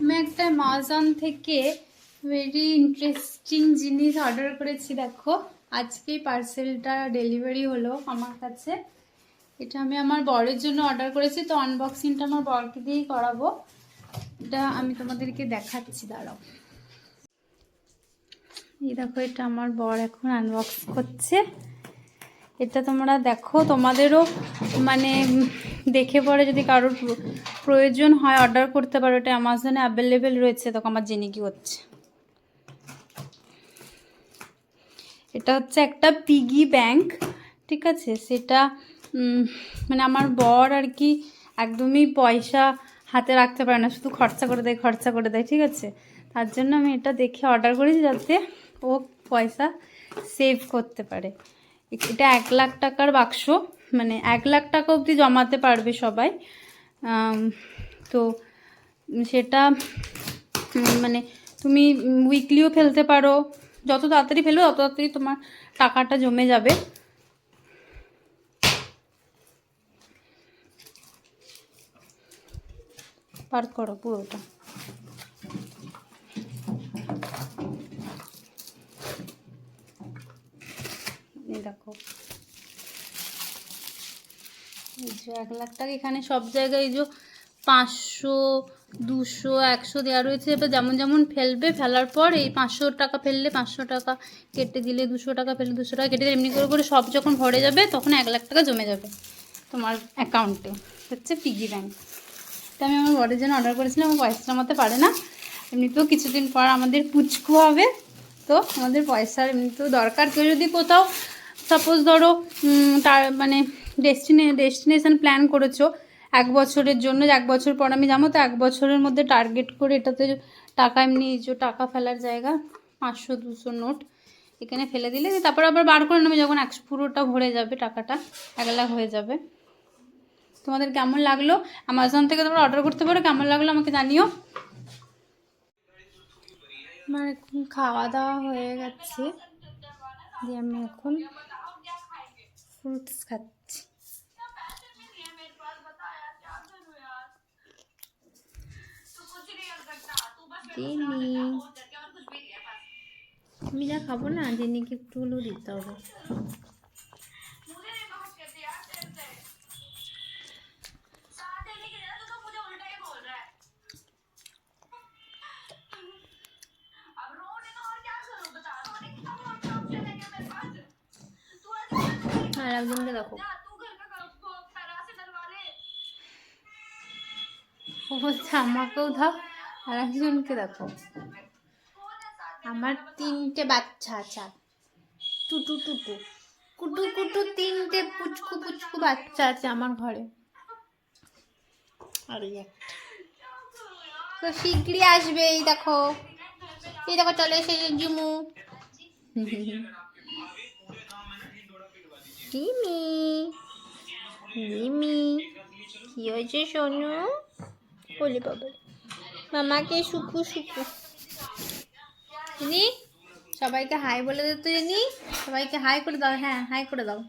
আমি একটা অ্যামাজন থেকে ভেরি ইন্টারেস্টিং জিনিস অর্ডার করেছি, দেখো। আজকেই পার্সেলটা ডেলিভারি হলো আমার কাছে। এটা আমি আমার বরের জন্য অর্ডার করেছি, তো আনবক্সিংটা আমার বরকে দিয়েই করাবো। এটা আমি তোমাদেরকে দেখাচ্ছি, দাঁড়াও। এই দেখো, এটা আমার বর এখন আনবক্স করছে। এটা তোমরা দেখো, তোমাদেরও মানে দেখে পরে যদি কারোর প্রয়োজন হয় অর্ডার করতে পারো, এটা অ্যামাজনে অ্যাভেলেবেল রয়েছে তখন আমার জেনে কি হচ্ছে। এটা হচ্ছে একটা পিগি ব্যাংক ঠিক আছে? সেটা মানে আমার বর আর কি একদমই পয়সা হাতে রাখতে পারে না, শুধু খরচা করে দেয়, খরচা করে দেয়, ঠিক আছে? তার জন্য আমি এটা দেখে অর্ডার করেছি যাতে ও পয়সা সেভ করতে পারে। এটা এক লাখ টাকার বাক্স। মানে এক লাখ টাকা অবধি জমাতে পারবে সবাই। তো সেটা মানে তুমি উইকলিও ফেলতে পারো। যত তাড়াতাড়ি ফেলবে তত তাড়াতাড়ি তোমার টাকাটা জমে যাবে। পার করো পুরোটা। দেখো। যে এক লাখ টাকা এখানে সব জায়গায় এই যে পাঁচশো, দুশো, একশো দেওয়া রয়েছে। এবার যেমন যেমন ফেলবে, ফেলার পর এই পাঁচশো টাকা ফেললে পাঁচশো টাকা, কেটে দিলে দুশো টাকা, ফেললে দুশো টাকা, কেটে দিলে এমনি করে করে সব যখন ভরে যাবে, তখন এক লাখ টাকা জমে যাবে তোমার অ্যাকাউন্টে হচ্ছে পিগি ব্যাংক তো আমি আমার বরের জন্য অর্ডার করেছিলাম, আমার পয়সা জমাতে পারে না। এমনিতেও কিছুদিন পর আমাদের পুচকু হবে, তো আমাদের পয়সার এমনিতেও দরকার। কেউ যদি কোথাও সাপোজ ধরো তার মানে ডেস্টিনে ডেস্টিনেশন প্ল্যান করেছ, এক বছরের জন্য, এক বছর পর আমি যাব তো, এক বছরের মধ্যে টার্গেট করে এটাতে টাকা এমনি যে টাকা ফেলার জায়গা, পাঁচশো, দুশো নোট এখানে ফেলে দিলে তারপর আবার বার করে নেবে যখন একশো পুরোটা ভরে যাবে টাকাটা, এক লাখ হয়ে যাবে। তোমাদের কেমন লাগল? অ্যামাজন থেকে তোমরা অর্ডার করতে পারো, কেমন লাগল আমাকে জানিও। আমার এখন খাওয়া দাওয়া হয়ে গেছে, দিয়ে আমি এখন ফ্রুটস খাচ্ছি। জেনি আমি যা খাব না? জেনিকে একটু হলেও দিতে হবে। আর একজনকে দেখো। ও বলছে, আমাকেও দাও। আর একজনকে দেখো। আমার তিনটে বাচ্চা আছে। টুটু টুটু। কুটু কুটু তিনটে পুচকু পুচকু বাচ্চা আছে আমার ঘরে। আর একটা। তো শিগগিরই আসবে, এই দেখো। এই দেখো, চলে এসে জুমু। রিমি। রিমি, কি হয়েছে সোনু? বলি বাবা মামাকে শুকু শুকু। নি সবাইকে হাই বলে দে তুই নি সবাইকে হাই করে দাও হ্যাঁ হাই করে দাও।